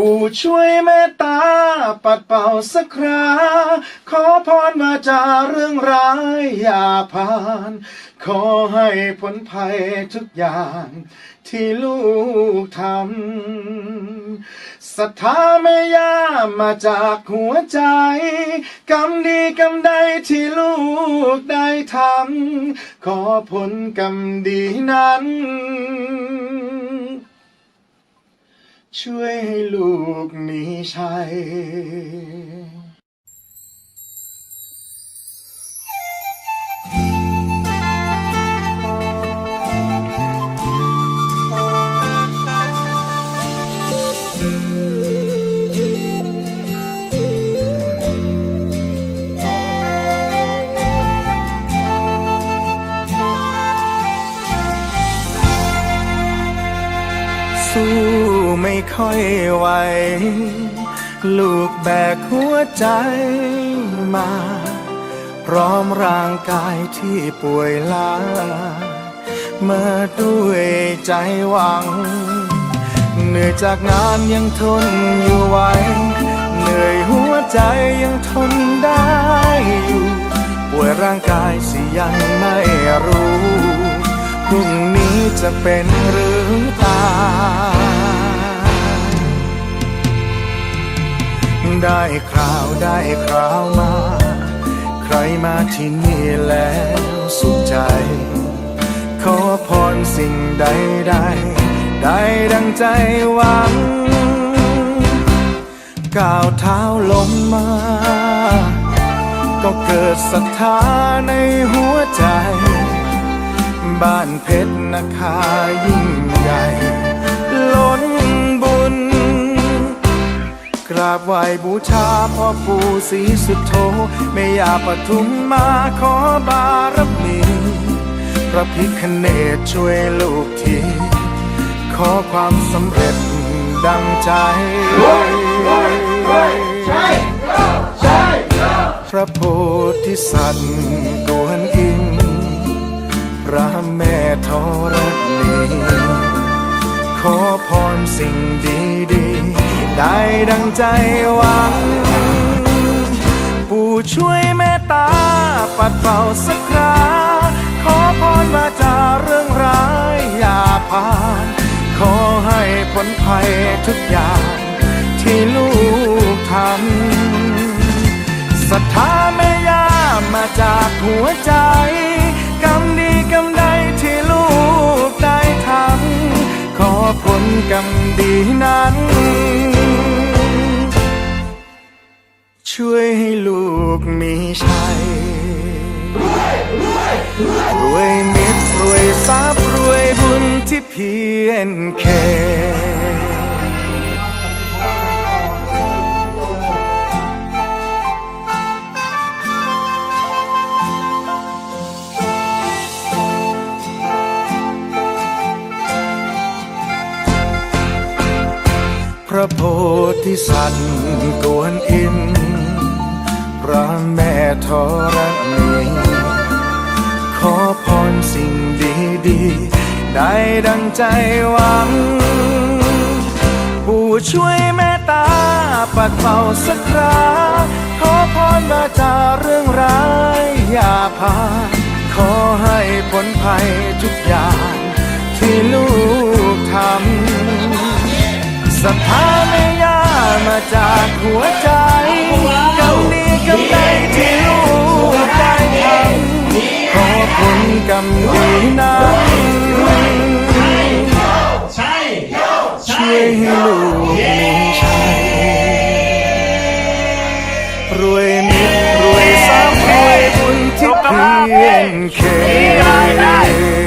ปู่ช่วยเมตตา ปัดเป่าสักคราขอพรมาจาเรื่องร้ายอย่าผ่าน ขอให้พ้นภัยทุกอย่างที่ลูกทำศรัทธาไม่ย่ามาจากหัวใจ กรรมดีกรรมใดที่ลูกได้ทำ ขอผลกรรมดีนั้น ช่วยให้ลูกมีชัย สู้ไม่ค่อยไหว ลูกแบกหัวใจมา พร้อมร่างกายที่ป่วยล้ามาด้วยใจหวัง เหนื่อยจากงานยังทนอยู่ไหว เหนื่อยหัวใจยังทนได้อยู่ ป่วยร่างกายสิยังไม่รู้ พรุ่งนี้จะเป็นหรือตายได้ข่าวได้คราวมา ใครมาที่นี่แล้วสุขใจ ขอพรสิ่งใดได้ได้ดังใจหวัง ก้าวเท้าลงมา ก็เกิดศรัทธาในหัวใจ บ้านเพชรนาคายิ่งใหญ่ ล้นบุญ กราบไหวบูชาพ่อปู่ศรีสุโธแม่ยาปทุมมาขอบารมีพระพิคเนตช่วยลูกที ขอความสำเร็จดังใจ พระโพธิสัตว์กวนอิ พระแม่ธรณีขอพรสิ่งดีๆได้ดังใจหวัง ปู่ช่วยเมตตา ปัดเป่าสักคราขอพรมาจาเรื่องร้ายอย่าผ่าน ขอให้พ้นภัยทุกอย่างที่ลูกทำศรัทธาแม่ย่ามาจากหัวใจ กรรมดีนั้น ช่วยให้ลูกมีชัยรวยมิตรรวยทรัพย์รวยบุญที่เพียรแค่ ระโพธิสัตว์กวนอิมพระแม่ธรณีขอพรสิ่งดีๆได้ดังใจหวังปู่ช่วยเมตตาปัดเป่าสักคราขอพรมาจากเรื่องร้ายอย่าผ่านขอให้พ้นภัยทุกอย่างที่ลูก ศรัทธาไม่ย่ามาจากหัวใจกำดีกำใดที่ลูกได้ทำขอผลกำดีนั้นช่วยให้ลูกมีชัยรวยมิตรรวยทรัพย์รวยบุญที่เพียงแค่